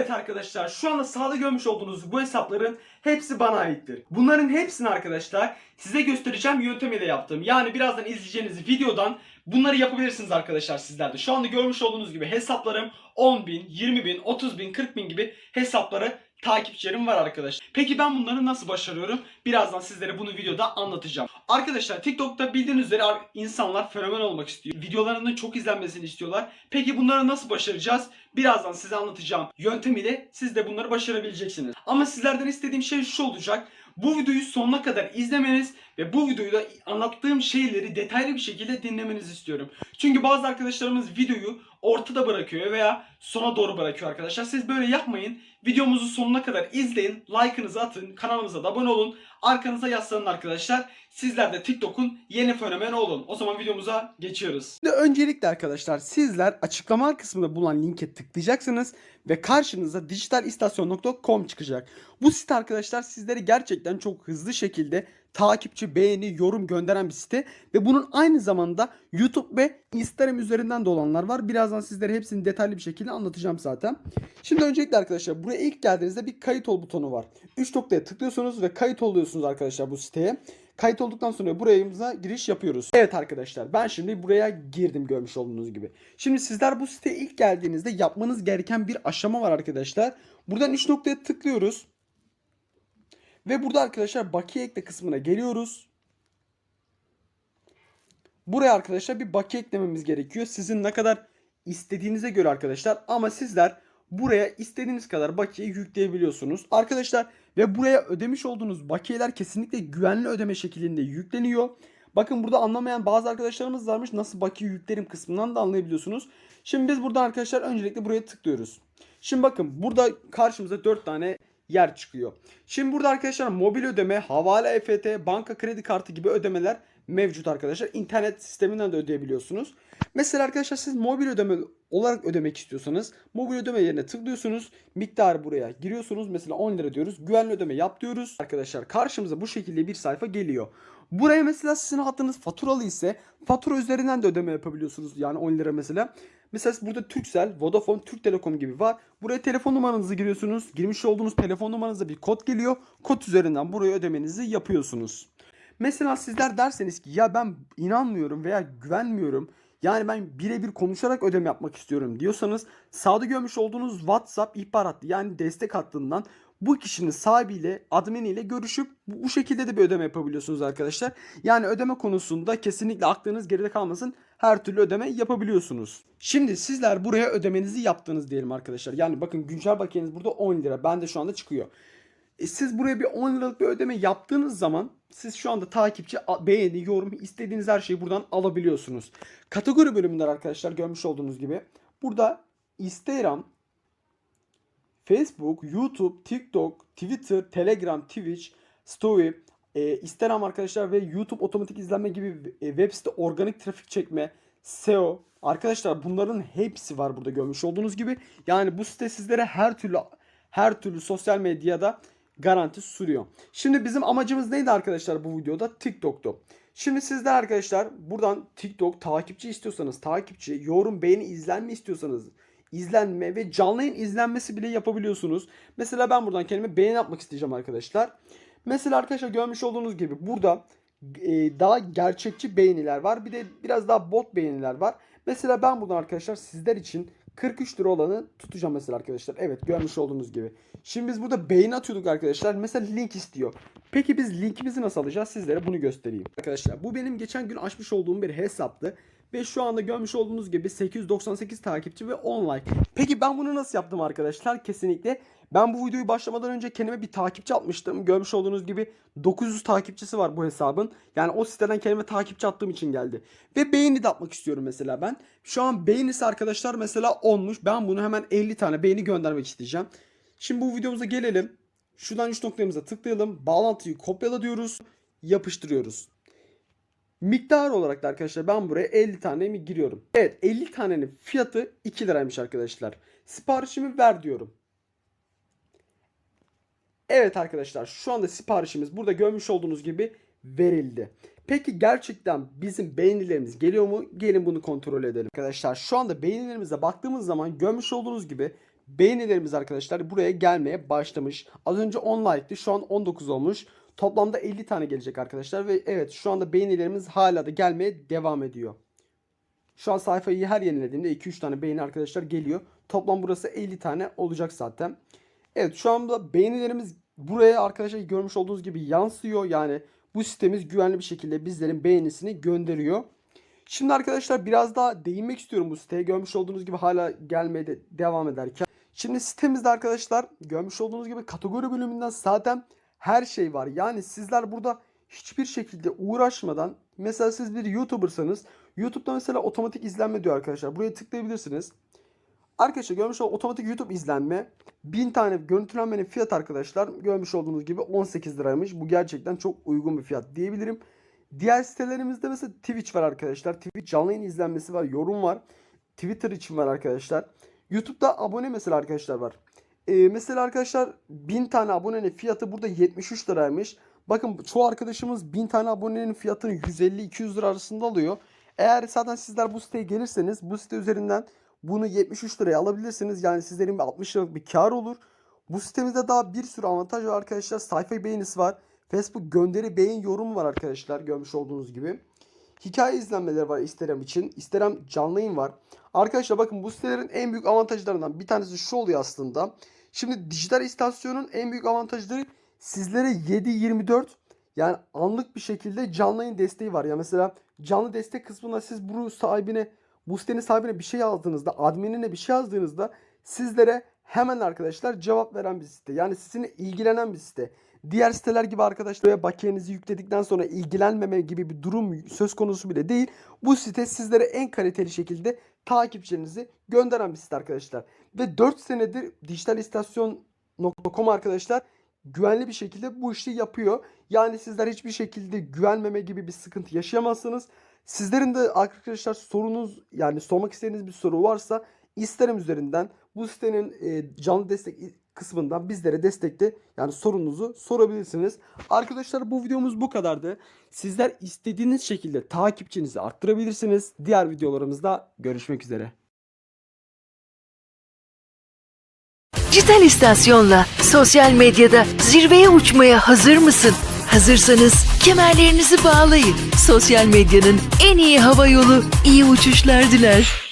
Evet arkadaşlar şu anda sağda görmüş olduğunuz bu hesapların hepsi bana aittir. Bunların hepsini arkadaşlar size göstereceğim yöntemiyle yaptım. Yani birazdan izleyeceğiniz videodan bunları yapabilirsiniz arkadaşlar sizler de. Şu anda görmüş olduğunuz gibi hesaplarım 10 bin, 20 bin, 30 bin, 40 bin gibi hesapları takipçilerim var arkadaşlar. Peki ben bunları nasıl başarıyorum? Birazdan sizlere bunu videoda anlatacağım. Arkadaşlar TikTok'ta bildiğiniz üzere ar- insanlar fenomen olmak istiyor. Videolarının çok izlenmesini istiyorlar. Peki bunları nasıl başaracağız? Birazdan size anlatacağım yöntem ile siz de bunları başarabileceksiniz. Ama sizlerden istediğim şey şu olacak. Bu videoyu sonuna kadar izlemeniz ve bu videoda anlattığım şeyleri detaylı bir şekilde dinlemenizi istiyorum. Çünkü bazı arkadaşlarımız videoyu ortada bırakıyor veya sona doğru bırakıyor arkadaşlar. Siz böyle yapmayın. Videomuzu sonuna kadar izleyin. Like'ınızı atın. Kanalımıza da abone olun. Arkanıza yaslanın arkadaşlar. Sizler de TikTok'un yeni fenomeni olun. O zaman videomuza geçiyoruz. Öncelikle arkadaşlar sizler açıklama kısmında bulunan linke tıklayacaksınız ve karşınıza dijitalistasyon.com çıkacak. Bu site arkadaşlar sizleri gerçekten çok hızlı şekilde takipçi, beğeni, yorum gönderen bir site ve bunun aynı zamanda YouTube ve Instagram üzerinden de olanlar var. Birazdan sizlere hepsini detaylı bir şekilde anlatacağım zaten. Şimdi öncelikle arkadaşlar buraya ilk geldiğinizde bir kayıt ol butonu var. 3 noktaya tıklıyorsunuz ve kayıt oluyorsunuz arkadaşlar bu siteye. Kayıt olduktan sonra buraya giriş yapıyoruz. Evet arkadaşlar ben şimdi buraya girdim görmüş olduğunuz gibi. Şimdi sizler bu siteye ilk geldiğinizde yapmanız gereken bir aşama var arkadaşlar. Buradan 3 noktaya tıklıyoruz. Ve burada arkadaşlar bakiye ekle kısmına geliyoruz. Buraya arkadaşlar bir bakiye eklememiz gerekiyor. Sizin ne kadar istediğinize göre arkadaşlar. Ama sizler buraya istediğiniz kadar bakiye yükleyebiliyorsunuz. Arkadaşlar ve buraya ödemiş olduğunuz bakiyeler kesinlikle güvenli ödeme şeklinde yükleniyor. Bakın burada anlamayan bazı arkadaşlarımız varmış. Nasıl bakiye yüklerim kısmından da anlayabiliyorsunuz. Şimdi biz buradan arkadaşlar öncelikle buraya tıklıyoruz. Şimdi bakın burada karşımıza 4 tane yer çıkıyor. Şimdi burada arkadaşlar mobil ödeme, havale EFT, banka kredi kartı gibi ödemeler mevcut arkadaşlar. İnternet sisteminden de ödeyebiliyorsunuz. Mesela arkadaşlar siz mobil ödeme olarak ödemek istiyorsanız mobil ödeme yerine tıklıyorsunuz. Miktarı buraya giriyorsunuz. Mesela 10 lira diyoruz. Güvenli ödeme yap diyoruz. Arkadaşlar karşımıza bu şekilde bir sayfa geliyor. Buraya mesela sizin hattınız faturalı ise fatura üzerinden de ödeme yapabiliyorsunuz. Yani 10 lira mesela. Mesela burada Turkcell, Vodafone, Türk Telekom gibi var. Buraya telefon numaranızı giriyorsunuz. Girmiş olduğunuz telefon numaranıza bir kod geliyor. Kod üzerinden buraya ödemenizi yapıyorsunuz. Mesela sizler derseniz ki ya ben inanmıyorum veya güvenmiyorum. Yani ben birebir konuşarak ödeme yapmak istiyorum diyorsanız sağda görmüş olduğunuz WhatsApp ihbar hattı yani destek hattından bu kişinin sahibiyle, adminiyle görüşüp bu bu şekilde de bir ödeme yapabiliyorsunuz arkadaşlar. Yani ödeme konusunda kesinlikle aklınız geride kalmasın. Her türlü ödeme yapabiliyorsunuz. Şimdi sizler buraya ödemenizi yaptınız diyelim arkadaşlar. Yani bakın güncel bakiyeniz burada 10 lira. Bende şu anda çıkıyor. E, siz buraya bir 10 liralık bir ödeme yaptığınız zaman siz şu anda takipçi, beğeni, yorum istediğiniz her şeyi buradan alabiliyorsunuz. Kategori bölümünden arkadaşlar görmüş olduğunuz gibi burada Instagram, Facebook, YouTube, TikTok, Twitter, Telegram, Twitch, Story, e, Instagram arkadaşlar ve YouTube otomatik izlenme gibi e, web site organik trafik çekme, SEO. Arkadaşlar bunların hepsi var burada görmüş olduğunuz gibi. Yani bu site sizlere her türlü her türlü sosyal medyada garanti sunuyor. Şimdi bizim amacımız neydi arkadaşlar bu videoda? TikTok'tu. Şimdi sizler arkadaşlar buradan TikTok takipçi istiyorsanız takipçi, yorum, beğeni, izlenme istiyorsanız izlenme ve canlı yayın izlenmesi bile yapabiliyorsunuz. Mesela ben buradan kendime beğeni yapmak isteyeceğim arkadaşlar. Mesela arkadaşlar görmüş olduğunuz gibi burada e, daha gerçekçi beğeniler var. Bir de biraz daha bot beğeniler var. Mesela ben buradan arkadaşlar sizler için 43 lira olanı tutacağım mesela arkadaşlar. Evet görmüş olduğunuz gibi. Şimdi biz burada beğeni atıyorduk arkadaşlar. Mesela link istiyor. Peki biz linkimizi nasıl alacağız? Sizlere bunu göstereyim. Arkadaşlar bu benim geçen gün açmış olduğum bir hesaptı. Ve şu anda görmüş olduğunuz gibi 898 takipçi ve 10 like. Peki ben bunu nasıl yaptım arkadaşlar? Kesinlikle ben bu videoyu başlamadan önce kendime bir takipçi atmıştım. Görmüş olduğunuz gibi 900 takipçisi var bu hesabın. Yani o siteden kendime takipçi attığım için geldi. Ve beğeni de atmak istiyorum mesela ben. Şu an beğenisi arkadaşlar mesela 10'muş. Ben bunu hemen 50 tane beğeni göndermek isteyeceğim. Şimdi bu videomuza gelelim. Şuradan 3 noktamıza tıklayalım. Bağlantıyı kopyala diyoruz. Yapıştırıyoruz. Miktar olarak da arkadaşlar ben buraya 50 tane mi giriyorum. Evet 50 tanenin fiyatı 2 liraymış arkadaşlar. Siparişimi ver diyorum. Evet arkadaşlar şu anda siparişimiz burada görmüş olduğunuz gibi verildi. Peki gerçekten bizim beğenilerimiz geliyor mu? Gelin bunu kontrol edelim. Arkadaşlar şu anda beğenilerimize baktığımız zaman görmüş olduğunuz gibi beğenilerimiz arkadaşlar buraya gelmeye başlamış. Az önce 10 like'tı şu an 19 olmuş. Toplamda 50 tane gelecek arkadaşlar ve evet şu anda beğenilerimiz hala da gelmeye devam ediyor. Şu an sayfayı her yenilediğimde 2-3 tane beğeni arkadaşlar geliyor. Toplam burası 50 tane olacak zaten. Evet şu anda beğenilerimiz buraya arkadaşlar görmüş olduğunuz gibi yansıyor. Yani bu sitemiz güvenli bir şekilde bizlerin beğenisini gönderiyor. Şimdi arkadaşlar biraz daha değinmek istiyorum bu siteye. Görmüş olduğunuz gibi hala gelmeye de devam ederken. Şimdi sitemizde arkadaşlar görmüş olduğunuz gibi kategori bölümünden zaten her şey var. Yani sizler burada hiçbir şekilde uğraşmadan mesela siz bir YouTuber'sanız YouTube'da mesela otomatik izlenme diyor arkadaşlar. Buraya tıklayabilirsiniz. Arkadaşlar görmüş olduğunuz otomatik YouTube izlenme 1000 tane görüntülenmenin fiyat arkadaşlar görmüş olduğunuz gibi 18 liraymış. Bu gerçekten çok uygun bir fiyat diyebilirim. Diğer sitelerimizde mesela Twitch var arkadaşlar. Twitch canlı yayın izlenmesi var, yorum var. Twitter için var arkadaşlar. YouTube'da abone mesela arkadaşlar var. Ee, mesela arkadaşlar 1000 tane abonenin fiyatı burada 73 liraymış. Bakın çoğu arkadaşımız 1000 tane abonenin fiyatını 150-200 lira arasında alıyor. Eğer zaten sizler bu siteye gelirseniz bu site üzerinden bunu 73 liraya alabilirsiniz. Yani sizlerin bir 60 liralık bir kar olur. Bu sitemizde daha bir sürü avantaj var arkadaşlar. Sayfa beğenisi var. Facebook gönderi beğen yorum var arkadaşlar görmüş olduğunuz gibi. Hikaye izlenmeleri var Instagram için. Instagram canlı yayın var. Arkadaşlar bakın bu sitelerin en büyük avantajlarından bir tanesi şu oluyor aslında. Şimdi dijital istasyonun en büyük avantajları sizlere 7-24 yani anlık bir şekilde canlı yayın desteği var. Ya mesela canlı destek kısmında siz bu sahibine bu sitenin sahibine bir şey yazdığınızda adminine bir şey yazdığınızda sizlere hemen arkadaşlar cevap veren bir site. Yani sizinle ilgilenen bir site. Diğer siteler gibi arkadaşlar buraya bakiyenizi yükledikten sonra ilgilenmeme gibi bir durum söz konusu bile değil. Bu site sizlere en kaliteli şekilde takipçilerinizi gönderen bir site arkadaşlar. Ve 4 senedir dijitalistasyon.com arkadaşlar güvenli bir şekilde bu işi yapıyor. Yani sizler hiçbir şekilde güvenmeme gibi bir sıkıntı yaşayamazsınız. Sizlerin de arkadaşlar sorunuz yani sormak istediğiniz bir soru varsa Instagram üzerinden bu sitenin e, canlı destek kısmından bizlere destekte yani sorunuzu sorabilirsiniz. Arkadaşlar bu videomuz bu kadardı. Sizler istediğiniz şekilde takipçinizi arttırabilirsiniz. Diğer videolarımızda görüşmek üzere. Dijital istasyonla sosyal medyada zirveye uçmaya hazır mısın? Hazırsanız kemerlerinizi bağlayın. Sosyal medyanın en iyi hava yolu iyi uçuşlar diler.